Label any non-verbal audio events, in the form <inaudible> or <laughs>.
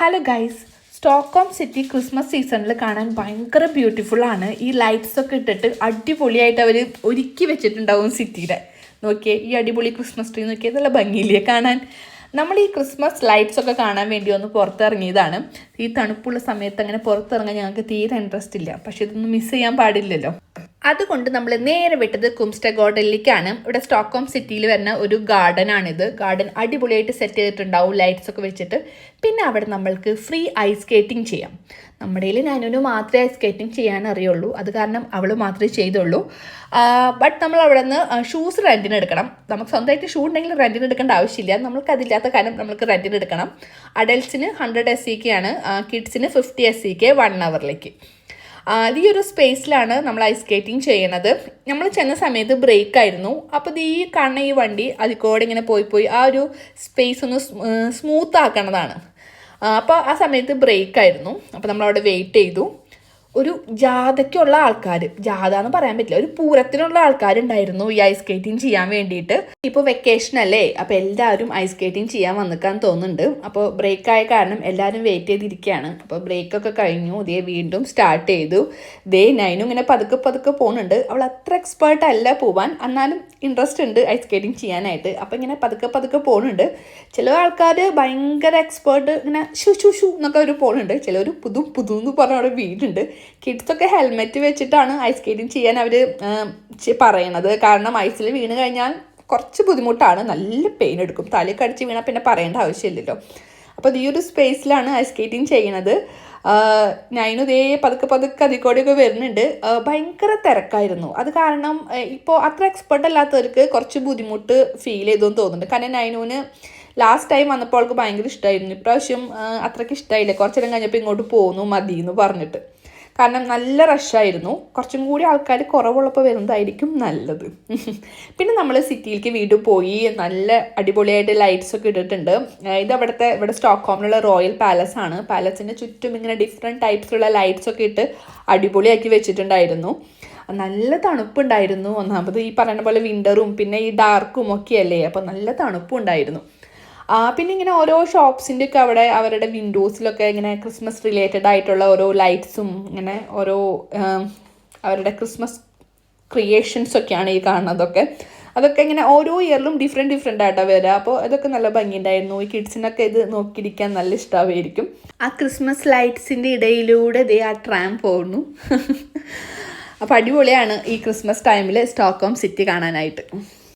Hello guys Stockholm city Christmas സീസണിൽ കാണാൻ ഭയങ്കര ആണ്. ഈ ലൈറ്റ്സ് ഒക്കെ ഇട്ടിട്ട് അടിപൊളിയായിട്ട് അവർ ഒരുക്കി വെച്ചിട്ടുണ്ടാവും സിറ്റിയുടെ നോക്കിയേ ഈ അടിപൊളി ക്രിസ്മസ് ട്രീ നോക്കിയേ നല്ല ഭംഗിയില്ലേ കാണാൻ? നമ്മൾ ഈ ക്രിസ്മസ് ലൈറ്റ്സ് ഒക്കെ കാണാൻ വേണ്ടി ഒന്ന് പുറത്തിറങ്ങിയതാണ്. ഈ തണുപ്പുള്ള സമയത്ത് അങ്ങനെ പുറത്തിറങ്ങാൻ ഞങ്ങൾക്ക് തീരെ ഇൻട്രസ്റ്റ് ഇല്ല. പക്ഷെ ഇതൊന്നും മിസ് ചെയ്യാൻ പാടില്ലല്ലോ. അതുകൊണ്ട് നമ്മൾ നേരെ വിട്ടത് കുംസ്റ്റ ഗാർഡനിലേക്കാണ് ഇവിടെ സ്റ്റോക്ക്ഹോം സിറ്റിയിൽ വരുന്ന ഒരു ഗാർഡൻ ആണിത് ഗാർഡൻ അടിപൊളിയായിട്ട് സെറ്റ് ചെയ്തിട്ടുണ്ടാവും. ലൈറ്റ്സ് ഒക്കെ വെച്ചിട്ട്. പിന്നെ അവിടെ നമ്മൾക്ക് ഫ്രീ ഐസ് സ്കേറ്റിംഗ് ചെയ്യാം. നമ്മുടെ കയ്യിൽ ഞാനൊരു മാത്രമേ ഐസ് സ്കേറ്റിംഗ് ചെയ്യാൻ അറിയുള്ളൂ. അത് കാരണം അവൾ മാത്രമേ ചെയ്തുള്ളൂ. ബട്ട് നമ്മൾ അവിടെ നിന്ന് ഷൂസ് റെന്റിന് എടുക്കണം. നമുക്ക് സ്വന്തമായിട്ട് ഷൂ ഉണ്ടെങ്കിൽ റെന്റിന് എടുക്കേണ്ട ആവശ്യമില്ല. നമുക്ക് അതില്ലാത്ത കാര്യം നമുക്ക് റെന്റിന് എടുക്കണം. അഡൽറ്റ്സിന് ഹൺഡ്രഡ് എസ് സി ആണ്. കിഡ്സിന് ഫിഫ്റ്റി എസ് സി വൺ അവറിലേക്ക് ഈ ഒരു സ്പേസിലാണ് നമ്മൾ ഐസ് സ്കേറ്റിംഗ് ചെയ്യണത്. നമ്മൾ ചെന്ന സമയത്ത് ബ്രേക്ക് ആയിരുന്നു. അപ്പോൾ ഈ കാണുന്ന ഈ വണ്ടി അതിൽ ഇങ്ങനെ പോയി പോയി ആ ഒരു സ്പേസ് ഒന്ന് സ്മൂത്ത് ആക്കണതാണ്. അപ്പോൾ ആ സമയത്ത് ബ്രേക്ക് ആയിരുന്നു. അപ്പോൾ നമ്മൾ അവിടെ വെയിറ്റ് ചെയ്തു. ഒരു ജാഥയ്ക്കുള്ള ആൾക്കാർ ജാഥ എന്ന് പറയാൻ പറ്റില്ല ഒരു പൂരത്തിനുള്ള ആൾക്കാരുണ്ടായിരുന്നു ഈ ഐസ് സ്കേറ്റിംഗ് ചെയ്യാൻ വേണ്ടിയിട്ട്. ഇപ്പോൾ വെക്കേഷൻ അല്ലേ? അപ്പോൾ എല്ലാവരും ഐസ് സ്കേറ്റിംഗ് ചെയ്യാൻ വന്നിക്കാൻ തോന്നുന്നുണ്ട്. അപ്പോൾ ബ്രേക്ക് ആയ കാരണം എല്ലാവരും വെയിറ്റ് ചെയ്തിരിക്കുകയാണ്. അപ്പോൾ ബ്രേക്ക് ഒക്കെ കഴിഞ്ഞു. ഇതേ വീണ്ടും സ്റ്റാർട്ട് ചെയ്തു. ദേ നൈനും ഇങ്ങനെ പതുക്കെ പതുക്കെ പോകുന്നുണ്ട് അവൾ അത്ര എക്സ്പേർട്ട് അല്ല പോവാൻ. എന്നാലും ഇൻട്രസ്റ്റ് ഉണ്ട് ഐസ് സ്കേറ്റിംഗ് ചെയ്യാനായിട്ട്. അപ്പോൾ ഇങ്ങനെ പതുക്കെ പതുക്കെ പോകുന്നുണ്ട് ചില ആൾക്കാർ ഭയങ്കര എക്സ്പേർട്ട് ഇങ്ങനെ ഷു ഷു ഷു എന്നൊക്കെ അവർ പോകുന്നുണ്ട് ചിലർ പുതു പുതു എന്ന് പറഞ്ഞ അവിടെ വീടുണ്ട് കിഡ്സൊക്കെ ഹെൽമെറ്റ് വെച്ചിട്ടാണ് ഐസ് സ്കേറ്റിംഗ് ചെയ്യാൻ അവർ പറയണത്. കാരണം ഐസിൽ വീണ് കഴിഞ്ഞാൽ കുറച്ച് ബുദ്ധിമുട്ടാണ്. നല്ല പെയിൻ എടുക്കും. തലയിൽ അടിച്ച് വീണാൽ പിന്നെ പറയേണ്ട ആവശ്യമില്ലല്ലോ. അപ്പോൾ ഈ ഒരു സ്പേസിലാണ് ഐസ് സ്കേറ്റിംഗ് ചെയ്യണത്. ഞാനും ഇതേ പതുക്കെ പതുക്കെ അതിക്കൂടെയൊക്കെ വരുന്നുണ്ട്. ഭയങ്കര തിരക്കായിരുന്നു. അത് കാരണം ഇപ്പോൾ അത്ര എക്സ്പെർട്ട് അല്ലാത്തവർക്ക് കുറച്ച് ബുദ്ധിമുട്ട് ഫീൽ ചെയ്തെന്ന് തോന്നുന്നുണ്ട്. കാരണം നൈനൂന് ലാസ്റ്റ് ടൈം വന്നപ്പോൾ അവൾക്ക് ഭയങ്കര ഇഷ്ടമായിരുന്നു ഇപ്രാവശ്യം അത്രയ്ക്ക് ഇഷ്ടമായില്ല കുറച്ചു നേരം കഴിഞ്ഞപ്പോൾ ഇങ്ങോട്ട് പോകുന്നു മതി എന്ന് പറഞ്ഞിട്ട്. കാരണം നല്ല റഷായിരുന്നു കുറച്ചും കൂടി ആൾക്കാർ കുറവുള്ളപ്പോൾ വരുന്നതായിരിക്കും നല്ലത്. പിന്നെ നമ്മൾ സിറ്റിയിലേക്ക് വീണ്ടും പോയി നല്ല അടിപൊളിയായിട്ട് ലൈറ്റ്സ് ഒക്കെ ഇട്ടിട്ടുണ്ട്. ഇത് അവിടുത്തെ ഇവിടെ സ്റ്റോക്ക്ഹോമിലുള്ള റോയൽ പാലസ് ആണ്. പാലസിന്റെ ചുറ്റും ഇങ്ങനെ ഡിഫറെന്റ് ടൈപ്സിലുള്ള ലൈറ്റ്സ് ഒക്കെ ഇട്ട് അടിപൊളിയാക്കി വെച്ചിട്ടുണ്ടായിരുന്നു. നല്ല തണുപ്പുണ്ടായിരുന്നു. ഒന്നാമത് ഈ പറയുന്ന പോലെ വിന്ററും പിന്നെ ഈ ഡാർക്കും ഒക്കെയല്ലേ അപ്പോൾ നല്ല തണുപ്പുണ്ടായിരുന്നു. പിന്നെ ഇങ്ങനെ ഓരോ ഷോപ്സിന്റെ ഒക്കെ അവിടെ അവരുടെ വിൻഡോസിലൊക്കെ ഇങ്ങനെ ക്രിസ്മസ് റിലേറ്റഡ് ആയിട്ടുള്ള ഓരോ ലൈറ്റ്സും ഇങ്ങനെ ഓരോ അവരുടെ ക്രിസ്മസ് ക്രിയേഷൻസ് ഒക്കെയാണ് ഈ കാണുന്നതൊക്കെ. അതൊക്കെ ഇങ്ങനെ ഓരോ ഇയറിലും ഡിഫറെന്റ് ഡിഫറെന്റ് ആയിട്ടാണ് വരിക അപ്പോൾ അതൊക്കെ നല്ല ഭംഗിയുണ്ടായിരുന്നു. ഈ കിഡ്സിനൊക്കെ ഇത് നോക്കിയിരിക്കാൻ നല്ല ഇഷ്ടമായിരിക്കും ആ ക്രിസ്മസ് ലൈറ്റ്സിന്റെ ഇടയിലൂടെ ദേ ആ ട്രാം പോകുന്നു. <laughs> അപ്പോൾ അടിപൊളിയാണ് ഈ ക്രിസ്മസ് ടൈമിൽ സ്റ്റോക്ക്ഹോം സിറ്റി കാണാനായിട്ട്.